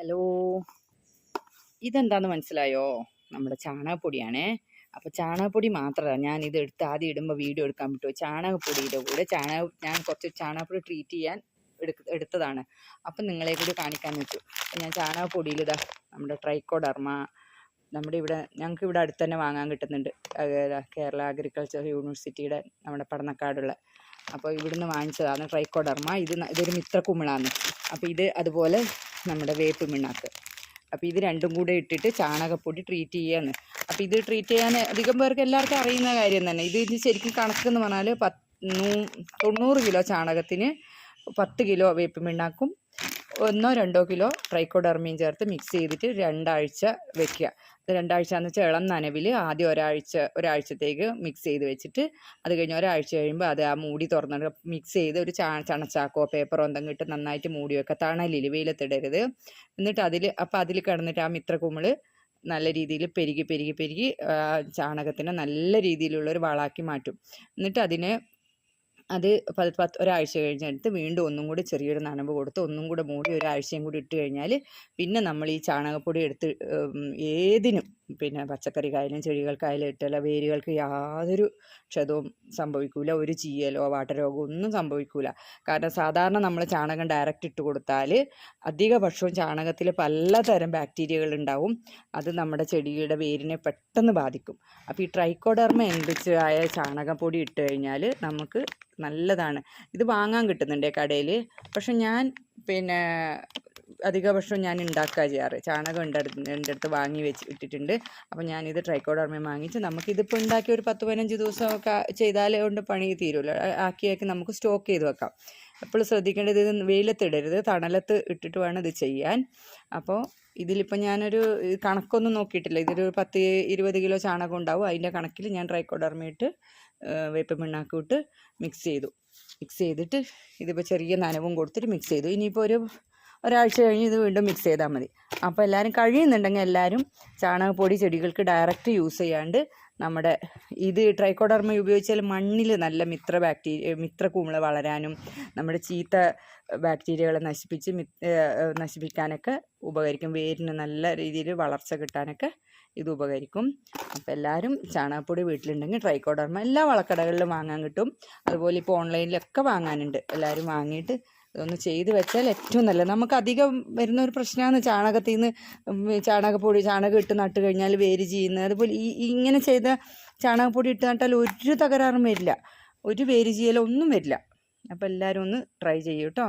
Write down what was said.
Hello. ഇതെന്താന്ന് മനസ്സിലായോ? നമ്മുടെ ചാണകപ്പൊടിയാണേ. അപ്പോൾ ചാണകപ്പൊടി മാത്രമല്ല ഞാൻ ഇത് എടുത്ത് ആദ്യം ഇടുമ്പോൾ വീഡിയോ എടുക്കാൻ പറ്റുമോ ചാണകപ്പൊടിയുടെ കൂടെ ചാണക ഞാൻ കുറച്ച് ചാണകപ്പൊടി ട്രീറ്റ് ചെയ്യാൻ എടുക്ക എടുത്തതാണ്. അപ്പം നിങ്ങളെ കൂടി കാണിക്കാൻ വെച്ചു ഞാൻ ചാണകപ്പൊടിയിൽ ഇതാ നമ്മുടെ ട്രൈക്കോഡർമ നമ്മുടെ ഇവിടെ ഞങ്ങൾക്ക് ഇവിടെ അടുത്ത് തന്നെ വാങ്ങാൻ കിട്ടുന്നുണ്ട്. കേരള അഗ്രികൾച്ചർ യൂണിവേഴ്സിറ്റിയുടെ നമ്മുടെ പഠനക്കാടുള്ള അപ്പോൾ ഇവിടുന്ന് വാങ്ങിച്ചതാണ് ട്രൈക്കോഡർമ ഇത് ഇതൊരു മിത്ര കുമിളാണ് അപ്പോൾ ഇത് അതുപോലെ നമ്മുടെ വേപ്പ് മിണ്ണാക്ക്. അപ്പോൾ ഇത് രണ്ടും കൂടെ ഇട്ടിട്ട് ചാണകപ്പൊടി ട്രീറ്റ് ചെയ്യാന്ന് അപ്പോൾ ഇത് ട്രീറ്റ് ചെയ്യാൻ അധികം പേർക്ക് എല്ലാവർക്കും അറിയുന്ന കാര്യം തന്നെ. ഇത് ഇത് ശരിക്കും കണക്കെന്ന് പറഞ്ഞാൽ പത്ത് നൂ തൊണ്ണൂറ് കിലോ ചാണകത്തിന് പത്ത് കിലോ വേപ്പ് മിണ്ണാക്കും. ഒന്നോ രണ്ടോ കിലോ ട്രൈക്കോഡർമിയും ചേർത്ത് മിക്സ് ചെയ്തിട്ട് രണ്ടാഴ്ച വെക്കുക. രണ്ടാഴ്ച എന്ന് വെച്ചാൽ ഇളം നനവിൽ ആദ്യം ഒരാഴ്ച ഒരാഴ്ചത്തേക്ക് മിക്സ് ചെയ്ത് വെച്ചിട്ട് അത് കഴിഞ്ഞ് ഒരാഴ്ച കഴിയുമ്പോൾ അത് ആ മൂടി തുറന്നിട്ട് മിക്സ് ചെയ്ത് ഒരു ചാ ചണച്ചാക്കോ പേപ്പറോ എന്തെങ്കിലും ഇട്ട് നന്നായിട്ട് മൂടി വെക്കുക. തണലിൽ വെയിലത്തിടരുത്. എന്നിട്ട് അതിൽ അപ്പോൾ അതിൽ കിടന്നിട്ട് ആ മിത്രക്കുമിൾ നല്ല രീതിയിൽ പെരുകി പെരുകി പെരുകി ചാണകത്തിനെ നല്ല രീതിയിലുള്ള ഒരു വളമാക്കി മാറ്റും. എന്നിട്ട് അതിനെ അത് പത്ത് ഒരാഴ്ച കഴിഞ്ഞെടുത്ത് വീണ്ടും ഒന്നും കൂടി ചെറിയൊരു നനവ് കൊടുത്ത് ഒന്നും കൂടെ മൂടി ഒരാഴ്ചയും കൂടി ഇട്ട് കഴിഞ്ഞാൽ പിന്നെ നമ്മൾ ഈ ചാണകപ്പൊടി എടുത്ത് ഏതിനും പിന്നെ പച്ചക്കറിക്കായാലും ചെടികൾക്കായാലും ഇട്ടല്ല വേരുകൾക്ക് യാതൊരു ക്ഷതവും സംഭവിക്കൂല. ഒരു ചീയലോ വാട്ടരോഗമോ ഒന്നും സംഭവിക്കൂല. കാരണം സാധാരണ നമ്മൾ ചാണകം ഡയറക്റ്റ് ഇട്ട് കൊടുത്താൽ അധിക പക്ഷവും ചാണകത്തിൽ പലതരം ബാക്ടീരിയകൾ ഉണ്ടാവും. അത് നമ്മുടെ ചെടിയുടെ വേരിനെ പെട്ടെന്ന് ബാധിക്കും. അപ്പോൾ ഈ ട്രൈക്കോഡർമ എന്തിച്ചായ ചാണകപ്പൊടി ഇട്ട് കഴിഞ്ഞാൽ നമുക്ക് നല്ലതാണ്. ഇത് വാങ്ങാൻ കിട്ടുന്നുണ്ട് കടയിൽ പക്ഷെ ഞാൻ പിന്നെ അധിക ഭക്ഷണം ഞാൻ ഉണ്ടാക്കുക ചെയ്യാറ്. ചാണകം ഉണ്ട് എന്റെ അടുത്ത് വാങ്ങി വെച്ച് ഇട്ടിട്ടുണ്ട്. അപ്പോൾ ഞാനിത് ട്രൈക്കോഡർമ വാങ്ങിച്ച് നമുക്കിതിപ്പോൾ ഉണ്ടാക്കി ഒരു പത്ത് പതിനഞ്ച് ദിവസമൊക്കെ ചെയ്താലേ കൊണ്ട് പണി തീരുമല്ലോ ആക്കിയാക്കി നമുക്ക് സ്റ്റോക്ക് ചെയ്ത് വെക്കാം. എപ്പോഴും ശ്രദ്ധിക്കേണ്ടത് ഇത് വെയിലത്തിടരുത് തണലത്ത് ഇട്ടിട്ട് വേണം ഇത് ചെയ്യാൻ. അപ്പോൾ ഇതിലിപ്പോൾ ഞാനൊരു കണക്കൊന്നും നോക്കിയിട്ടില്ല. ഇതൊരു പത്ത് ഇരുപത് കിലോ ചാണകം ഉണ്ടാവും. അതിന്റെ കണക്കിൽ ഞാൻ ട്രൈക്കോഡർമ ഇട്ട് വേപ്പ് മിണ്ണാക്കി വിട്ട് മിക്സ് ചെയ്തു. മിക്സ് ചെയ്തിട്ട് ഇതിപ്പോൾ ചെറിയ നനവും കൊടുത്തിട്ട് മിക്സ് ചെയ്തു. ഇനിയിപ്പോൾ ഒരു ഒരാഴ്ച കഴിഞ്ഞ് ഇത് വീണ്ടും മിക്സ് ചെയ്താൽ മതി. അപ്പോൾ എല്ലാവരും കഴിയുന്നുണ്ടെങ്കിൽ എല്ലാവരും ചാണകപ്പൊടി ചെടികൾക്ക് ഡയറക്റ്റ് യൂസ് ചെയ്യാണ്ട് നമ്മുടെ ഇത് ട്രൈക്കോഡർമ ഉപയോഗിച്ചാൽ മണ്ണിൽ നല്ല മിത്ര ബാക്ടീരിയ മിത്ര കുമിള വളരാനും നമ്മുടെ ചീത്ത ബാക്ടീരിയകളെ നശിപ്പിച്ച് നശിപ്പിക്കാനൊക്കെ ഉപകരിക്കും. വേരിന് നല്ല രീതിയിൽ വളർച്ച കിട്ടാനൊക്കെ ഇത് ഉപകരിക്കും. അപ്പോൾ എല്ലാവരും ചാണകപ്പൊടി വീട്ടിലുണ്ടെങ്കിൽ ട്രൈക്കോഡർമ എല്ലാ വളക്കടകളിലും വാങ്ങാൻ കിട്ടും. അതുപോലെ ഇപ്പോൾ ഓൺലൈനിലൊക്കെ വാങ്ങാനുണ്ട്. എല്ലാവരും വാങ്ങിയിട്ട് ഇതൊന്ന് ചെയ്ത് വെച്ചാൽ ഏറ്റവും നല്ലത്. നമുക്ക് അധികം വരുന്ന ഒരു പ്രശ്നമാണ് ചാണകത്തിൽ നിന്ന് ചാണകപ്പൊടി ചാണകം ഇട്ട് നട്ട് കഴിഞ്ഞാൽ വേര് ചെയ്യുന്നത്. അതുപോലെ ഈ ഇങ്ങനെ ചെയ്ത ചാണകപ്പൊടി ഇട്ട് നട്ടാൽ ഒരു തകരാറും വരില്ല. ഒരു വേര് ചെയ്യലോ ഒന്നും വരില്ല. അപ്പോൾ എല്ലാവരും ഒന്ന് ട്രൈ ചെയ്യൂ കേട്ടോ